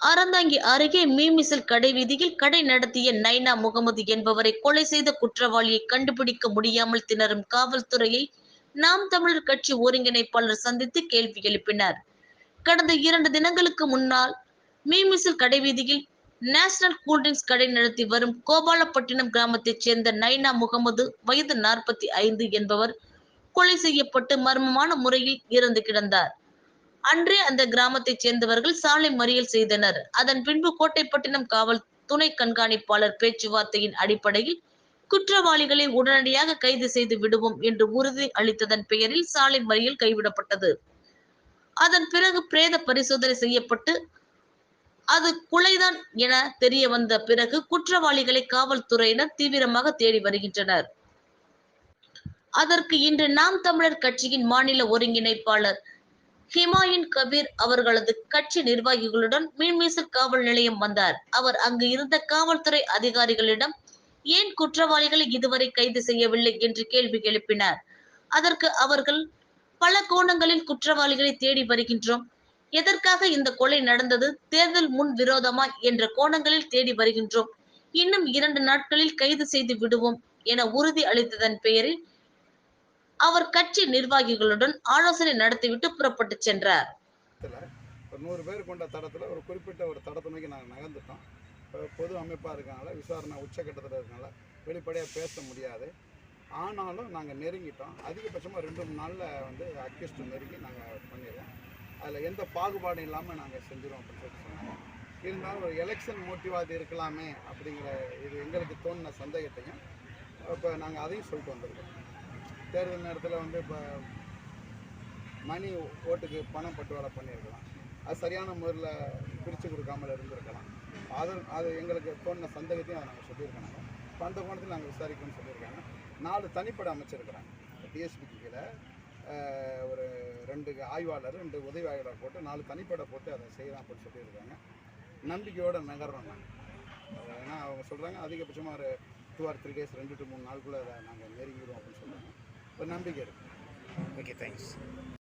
அறந்தாங்கி அருகே மீமிசல் கடை வீதியில் கடை நடத்திய நைனா முகமது என்பவரை கொலை செய்த குற்றவாளியை கண்டுபிடிக்க முடியாமல் திணறும் காவல்துறையை நாம் தமிழர் கட்சி ஒருங்கிணைப்பாளர் சந்தித்து கேள்வி எழுப்பினார். கடந்த இரண்டு தினங்களுக்கு முன்னால் மீமிசல் கடை வீதியில் நேஷனல் கூல்ட்ரிங்க்ஸ் கடை நடத்தி வரும் கோபாலப்பட்டினம் கிராமத்தைச் சேர்ந்த நைனா முகமது வயது நாற்பத்தி ஐந்து என்பவர் கொலை செய்யப்பட்டு மர்மமான முறையில் இறந்து கிடந்தார். அன்றே அந்த கிராமத்தைச் சேர்ந்தவர்கள் சாலை மறியல் செய்தனர். அதன் பின்பு கோட்டைப்பட்டினம் காவல் துணை கண்காணிப்பாளர் பேச்சுவார்த்தையின் அடிப்படையில் குற்றவாளிகளை உடனடியாக கைது செய்து விடுவோம் என்று உறுதி அளித்ததன் பெயரில் சாலை மறியல் கைவிடப்பட்டது. அதன் பிறகு பிரேத பரிசோதனை செய்யப்பட்டு அது குலைதான் என தெரிய வந்த பிறகு குற்றவாளிகளை காவல்துறையினர் தீவிரமாக தேடி வருகின்றனர். அதற்கு இன்று நாம் தமிழர் கட்சியின் மாநில ஒருங்கிணைப்பாளர் ஹிமாயின் கபீர் அவர்களது கட்சி நிர்வாகிகளுடன் மீன்மீசல் காவல் நிலையம் வந்தார். அவர் அங்கு இருந்த காவல்துறை அதிகாரிகளிடம் ஏன் குற்றவாளிகளை இதுவரை கைது செய்யவில்லை? என்று கேள்வி எழுப்பினார். அதற்கு அவர்கள் பல கோணங்களில் குற்றவாளிகளை தேடி வருகின்றோம். எதற்காக இந்த கொலை நடந்தது? தேர்தல் முன் விரோதமா? என்ற கோணங்களில் தேடி வருகின்றோம். இன்னும் இரண்டு நாட்களில் கைது செய்து விடுவோம் என உறுதி அளித்ததன் பெயரில் அவர் கட்சி நிர்வாகிகளுடன் ஆலோசனை நடத்திவிட்டு புறப்பட்டு சென்றார். ஒரு நூறு பேர் கொண்ட தடத்தில் ஒரு குறிப்பிட்ட ஒரு தடத்தை நோக்கி நாங்கள் நகர்ந்துட்டோம் பொது அமைப்பாக இருக்கனால விசாரணை உச்சக்கட்டத்தில் இருக்கனால வெளிப்படையாக பேச முடியாது. ஆனாலும் நாங்கள் நெருங்கிட்டோம். அதிகபட்சமாக ரெண்டு மூணு நாளில் வந்து அக்யூஸ்ட் நெருங்கி நாங்கள் பண்ணிடுவோம் அதில் எந்த பாகுபாடும் இல்லாமல் நாங்கள் செஞ்சிருவோம் அப்படின்னு சொல்லிட்டு சொன்னாங்க. இருந்தாலும் ஒரு எலெக்ஷன் மோட்டிவாக இருக்கலாமே அப்படிங்கிற இது எங்களுக்கு தோணின சந்தேகத்தையும் இப்போ நாங்கள் அதையும் சொல்லிட்டு வந்திருக்கோம். தேர்தல் நேரத்தில் வந்து இப்போ மணி ஓட்டுக்கு பணம் பட்டுவாடா பண்ணியிருக்கலாம். அது சரியான முறையில் பிரித்து கொடுக்காமல் இருந்திருக்கலாம். அது அது எங்களுக்கு தோணின சந்தேகத்தையும் அதை நாங்கள் சொல்லியிருக்கோம் நாங்கள் இப்போ அந்த கோணத்தில் நாங்கள் விசாரிக்கணும்னு சொல்லியிருக்காங்க. நாலு தனிப்படை அமைச்சிருக்கிறாங்க. டிஎஸ்பிக்கு கீழே ஒரு ரெண்டு ஆய்வாளர் ரெண்டு உதவி ஆய்வாளர் போட்டு நாலு தனிப்பட போட்டு அதை செய்யலாம் அப்படின்னு சொல்லியிருக்காங்க. நம்பிக்கையோடு நகர்றோம் நாங்கள் ஏன்னா அவங்க சொல்கிறாங்க அதிகபட்சமாக ஒரு டூ ஆர் த்ரீ டேஸ் ரெண்டு டு மூணு நாளுக்குள்ளே அதை நாங்கள் நெருங்கிடுவோம் ஒரு நம்பிக்கை இருக்குது ஓகே தேங்க்ஸ்